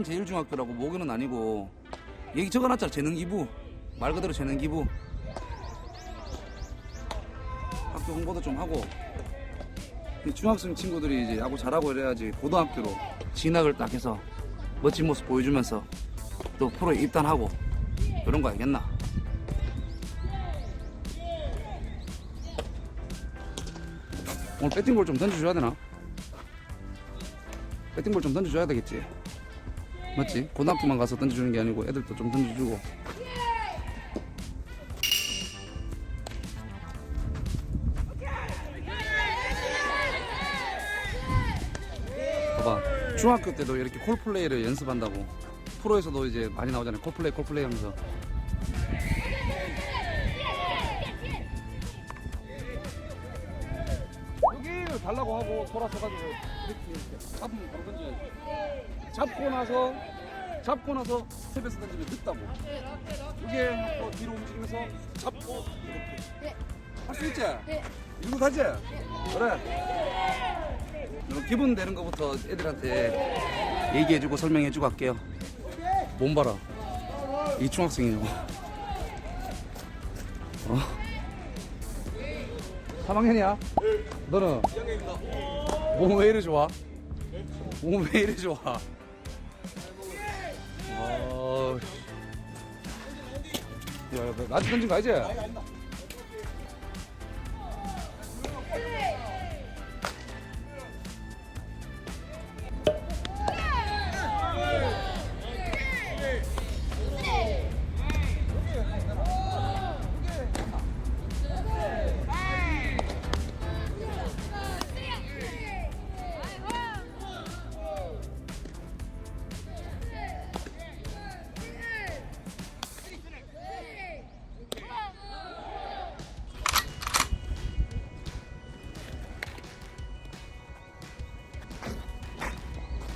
일산 제일중학교라고 모교는 아니고 여기 적어놨잖아 재능 기부 말 그대로 재능 기부 학교 홍보도 좀 하고 이 중학생 친구들이 이제 야구 잘하고 이래야지 고등학교로 진학을 딱 해서 멋진 모습 보여주면서 또 프로에 입단하고 그런 거 알겠나? 오늘 배팅볼 좀 던져줘야 되나? 배팅볼 좀 던져줘야 되겠지? 맞지? 고등학교만 가서 던져주는 게 아니고 애들도 좀 던져주고. 봐봐. 중학교 때도 이렇게 콜플레이를 연습한다고. 프로에서도 이제 많이 나오잖아요. 콜플레이 콜플레이 하면서. 여기를 달라고 하고 돌아서가지고 이렇게 잡으면 바로 던져야지 잡고 나서 잡고 나서 스텝에서 던지면 늦다고 이게 또 뒤로 움직이면서 잡고 이렇게 할 수 있지? 이거 가지? 그래 너 기분 되는 것부터 애들한테 얘기해주고 설명해주고 할게요 몸 봐라 이 중학생이냐고 어? 3학년이야? 너는? 몸 왜 이리 좋아? 몸 왜 이리 좋아? 아, 야, 야, 나 아직 던진 거 알지?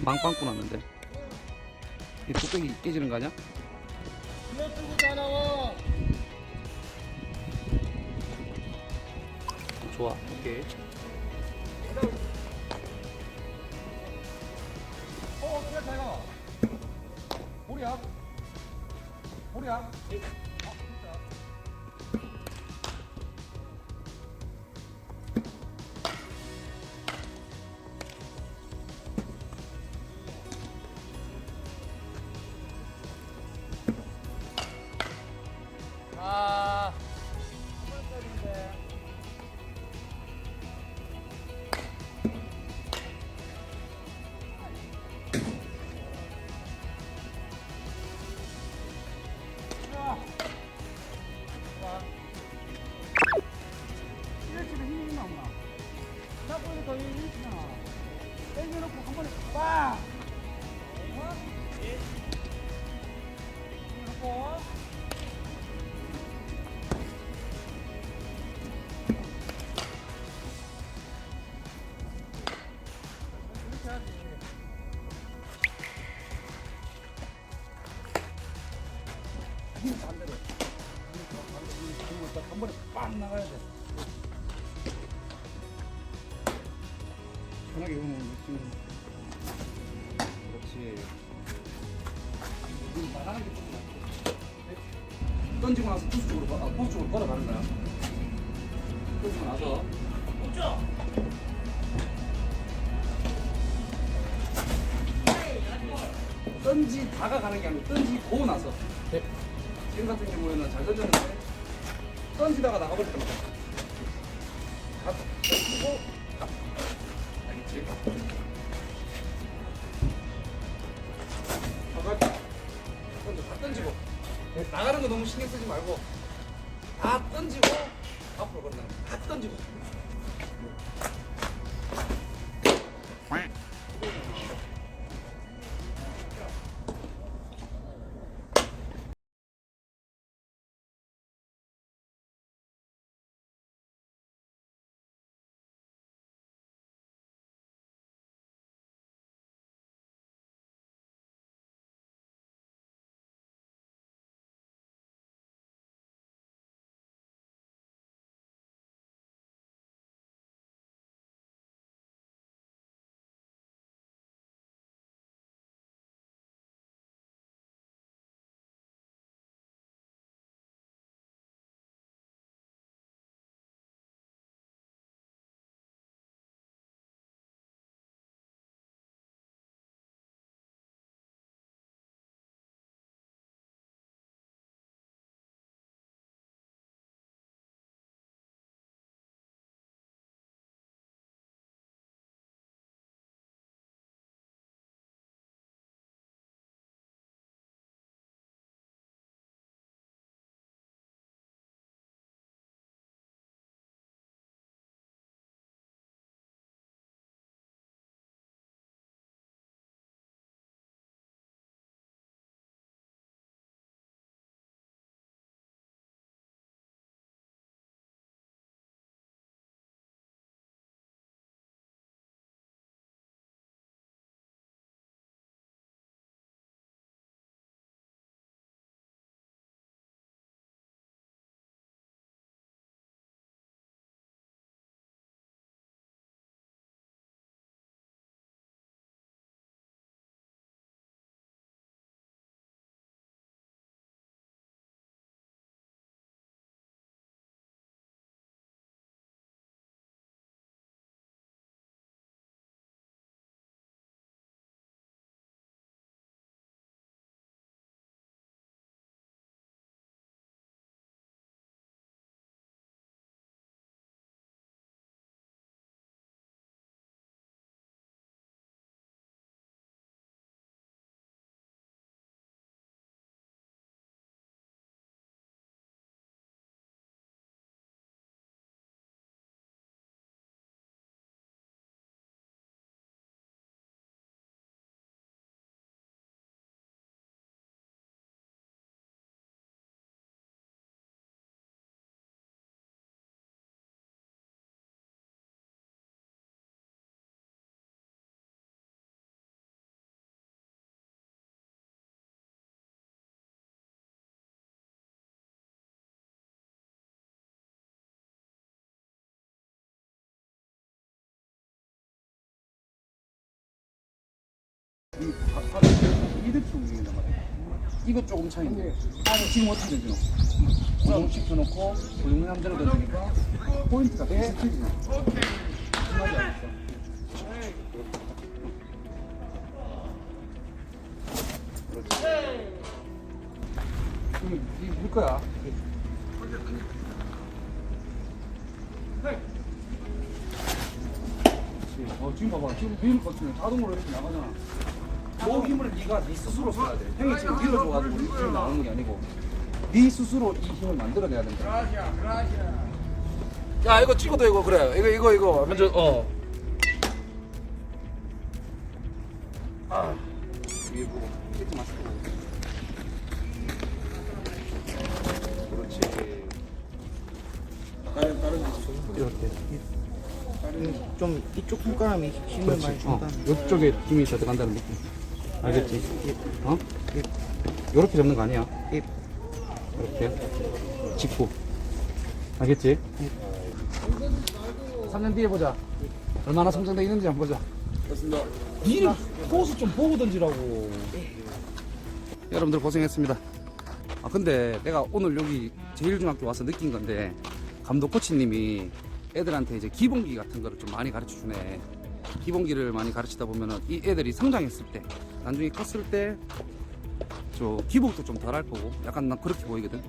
망빵꾸 났는데. 이 뚝배기 깨지는 거 아니야? 좋아 오케이. 어 그래 잘가. 볼이야. 볼이야 빵 나가야 돼. 편하게 오는 느낌. 그렇지. 이거 나가는 게 좋지. 던지고 나서 투수 쪽으로, 걸- 아, 포수 쪽으로 걸어가는 거야. 던지고 나서. 던지 다가 가는 게 아니고 던지고 나서. 지금 같은 경우에는 잘 던졌는데 던지다가 나가버렸단 말이야. 다 던지고 가. 알겠지? 나갈 때 던져 다 던지고 나가는 거 너무 신경 쓰지 말고 다 던지고 앞으로 건너는 거야. 다 던지고 이렇게 움직인단 말이야. 이거 조금 차이인데. 아, 지금 어떻게 던지노? 고정 시켜놓고 고정남자로 던지니까 포인트가 되게 틀리네. 심하지 않았어. 이물 거야. 어, 지금 봐봐. 지금 밀 거치면 자동으로 이렇게 나가잖아. 그 힘을 네가 네 스스로 써야 돼. 형이 지금 밀어줘가지고 이 힘이 나오는 게 아니고 네 스스로 이 힘을 만들어내야 된다. 야 이거 찍어도 이거 그래. 이거 이거 이거 먼저 어. 아 위에 보고 찍지 마시고. 그렇지. 다른 다른 데 있어. 이렇게 좀 이쪽 손가락이 힘을 많이 어, 준다. 이쪽에 힘이 더 들어간다는 느낌. 알겠지? 어? 이렇게 잡는 거 아니야? 예. 이렇게 짚고. 알겠지? 3년 뒤에 보자. 얼마나 성장돼 있는지 한번 보자. 니를 포스 좀 보고 던지라고. 여러분들 고생했습니다. 아 근데 내가 오늘 여기 제일중학교 와서 느낀 건데 감독 코치님이 애들한테 이제 기본기 같은 거를 좀 많이 가르쳐 주네. 기본기를 많이 가르치다 보면은 이 애들이 성장했을 때 나중에 컸을 때 저 기복도 좀 덜 할 거고 약간 난 그렇게 보이거든.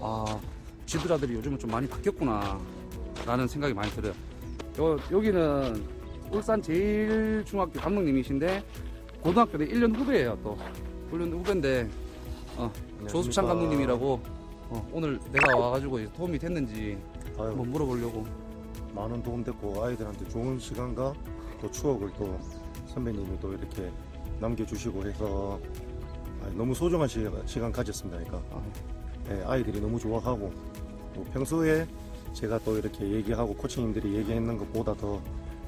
아 지도자들이 요즘은 좀 많이 바뀌었구나 라는 생각이 많이 들어요. 요, 여기는 울산 제일 중학교 감독님이신데 고등학교 때 1년 후배예요 또 1년 후배인데 어, 조수찬 감독님이라고 어, 오늘 내가 와가지고 이제 도움이 됐는지 아유, 한번 물어보려고 많은 도움 됐고 아이들한테 좋은 시간과 또 추억을 또 선배님이 또 이렇게 남겨주시고 해서 아, 너무 소중한 시간, 가졌습니다. 그러니까 아, 예, 아이들이 너무 좋아하고 또 평소에 제가 또 이렇게 얘기하고 코치님들이 얘기했는 것보다 더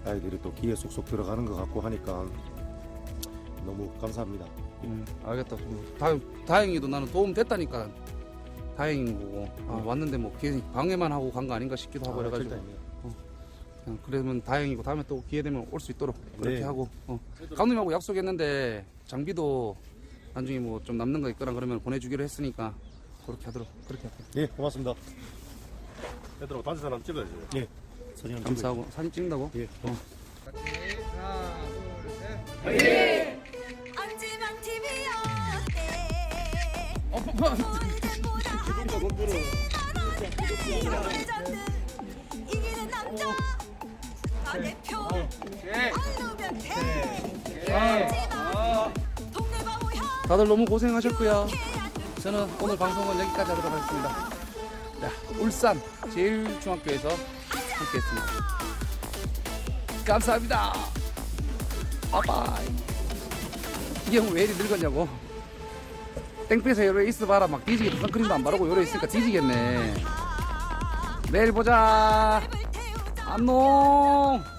아이들이 또 귀에 쏙쏙 들어가는 것 같고 하니까 너무 감사합니다. 음, 알겠다. 다, 다행히도 나는 도움 됐다니까 다행인 거고 아, 왔는데 뭐 방해만 하고 간 거 아닌가 싶기도 하고 아, 그래가지고 절대 아닙니다. 그러면 다행이고 다음에 또 기회 되면 올 수 있도록 그렇게 네. 하고 어. 감독님하고 약속했는데 장비도 나중에 뭐 좀 남는 거 있거나 그러면 보내주기로 했으니까 그렇게 하도록 그렇게 할게요. 예, 고맙습니다. 얘들아 단체 사람 찍어야지. 예, 사진 한번. 감사하고 사진 찍는다고? 예. 어. 엄지만 TV였대 어, 뭐, 이기는 남자 대표 안우병태 동네가 오현 다들 너무 고생하셨고요. 저는 오늘 방송은 여기까지 하도록 하겠습니다. 자, 울산 제일중학교에서 함께했습니다. 감사합니다. 바이바이. 이게 왜 이리 늙었냐고. 땡볕에 요래 있어봐라 막 뒤지게 선크림도 안 바르고 요래 있으니까 뒤지겠네. 내일 보자. 안녕.